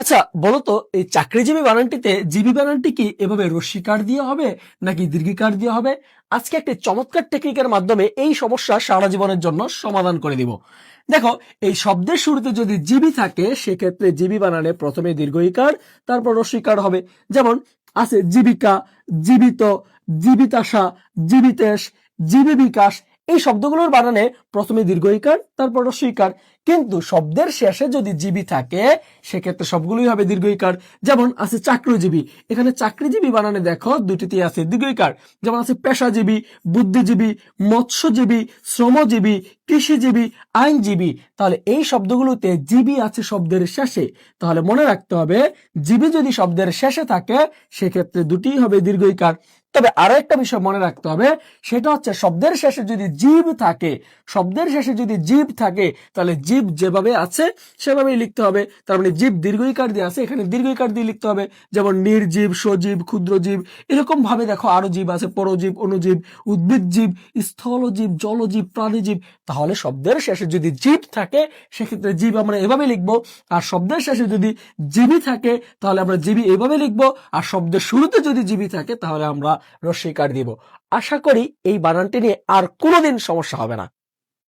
আচ্ছা বলতো, এই চাকরিজীবী বানানটিতে জীবী বানানটি কি এভাবে রস্বীকার দিয়ে হবে নাকি দীর্ঘিকার দিয়ে হবে? আজকে একটি চমৎকার টেকনিকের মাধ্যমে এই সমস্যা সারা জীবনের জন্য সমাধান করে দিব। দেখো, এই শব্দের শুরুতে যদি জীবী থাকে, সেক্ষেত্রে জীবী বানানে প্রথমে দীর্ঘইকার তারপর রস্বীকার হবে। যেমন, আছে জীবিকা, জীবিত, জীবিতাশা, জীবিতেশ, জীবী বিকাশ এই শব্দগুলোর বানানে প্রথমে দীর্ঘইকার, তারপর রস্বীকার কিন্তু শব্দের শেষে যদি জীবী থাকে, সেক্ষেত্রে সবগুলোই হবে দীর্ঘইকার। যেমন আছে চাকরিজীবী। এখানে চাকরিজীবী বানানে দেখো দুটিতে আছে দীর্ঘইকার। যেমন আছে পেশাজীবী, বুদ্ধিজীবী, মৎস্যজীবী, শ্রমজীবী, কৃষিজীবী, আইনজীবী। তাহলে এই শব্দগুলোতে জীবী আছে শব্দের শেষে। তাহলে মনে রাখতে হবে, জীবী যদি শব্দের শেষে থাকে, সেক্ষেত্রে দুটিই হবে দীর্ঘইকার। তবে আরও একটা বিষয় মনে রাখতে হবে, সেটা হচ্ছে শব্দের শেষে যদি জীব থাকে, শব্দের শেষে যদি জীব থাকে, তাহলে জীব যেভাবে আছে, সেভাবেই লিখতে হবে। তার মানে জীব দীর্ঘইকার দিয়ে আছে, এখানে দীর্ঘইকার দিয়ে লিখতে হবে। যেমন নির্জীব, সজীব, ক্ষুদ্রজীব এরকম ভাবে দেখো আরও জীব আছে, পরজীব, অনুজীব উদ্ভিদ জীব স্থলজীব, জলজীব, প্রাণীজীব। তাহলে শব্দের শেষে যদি জীব থাকে, সেক্ষেত্রে জীব আমরা এভাবে লিখব। আর শব্দের শেষে যদি জীবী থাকে, তাহলে আমরা জীবী এভাবে লিখব। আর শব্দের শুরুতে যদি জীবী থাকে, তাহলে আমরা রস্বীকার দিব। আশা করি এই বানানটি নিয়ে আর কোনোদিন সমস্যা হবে না।